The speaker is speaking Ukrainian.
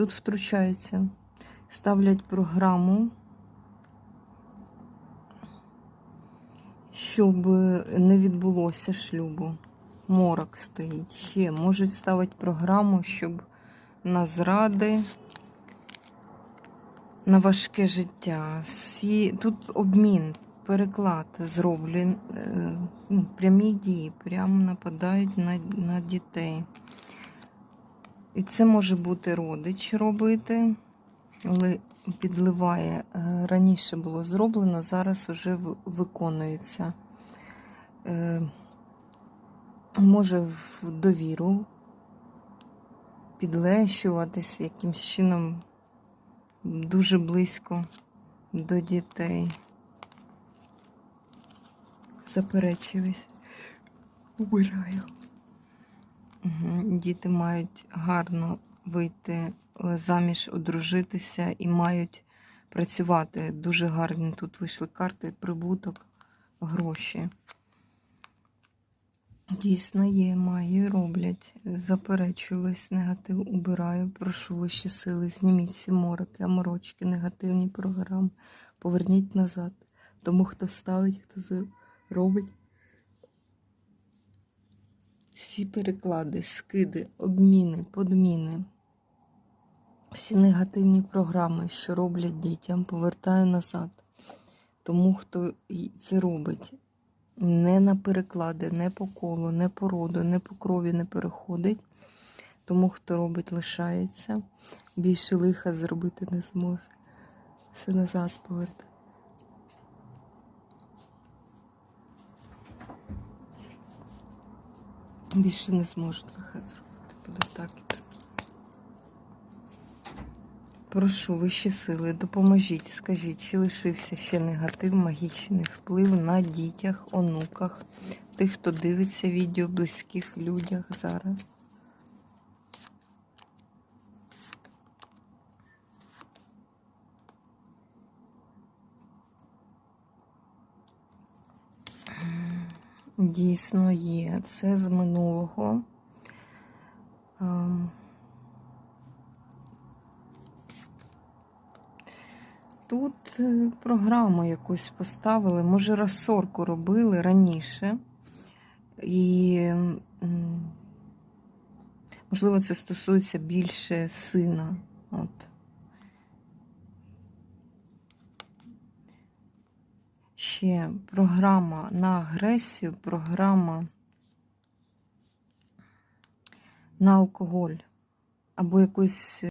тут втручаються, ставлять програму, щоб не відбулося шлюбу. Морок стоїть. Ще можуть ставити програму, щоб на зради, на важке життя. Тут обмін, переклад зроблен, е, ну, прямі дії, прямо нападають на, на дітей. І це може бути родич робити, але підливає. Е, Раніше було зроблено, зараз вже виконується. Е, Може в довіру підлещуватись якимсь чином дуже близько до дітей. Заперечуюсь. Убираю. Угу. Діти мають гарно вийти е, заміж, одружитися і мають працювати. Дуже гарні тут вийшли карти, прибуток, гроші. Дійсно є, маю роблять. Заперечую весь негатив, убираю, прошу вищі сили, зніміть всі мороки, аморочки, негативні програми, поверніть назад. Тому хто ставить, хто робить. Всі переклади, скиди, обміни, подміни. Всі негативні програми, що роблять дітям, повертаю назад. Тому хто це робить, не на переклади, не по колу, не по роду, не по крові не переходить. Тому хто робить, лишається. Більше лиха зробити не зможе. Все назад повертає. Більше не зможуть лихе зробити. Буде так і так. Прошу вищі сили, допоможіть, скажіть, чи лишився ще негатив, магічний вплив на дітях, онуках, тих, хто дивиться відео, близьких людях зараз. Дійсно є. Це з минулого. Ем, Тут е, програму якусь поставили, може розсорку робили раніше. І, можливо, це стосується більше сина. От. Ще програма на агресію, програма на алкоголь або якусь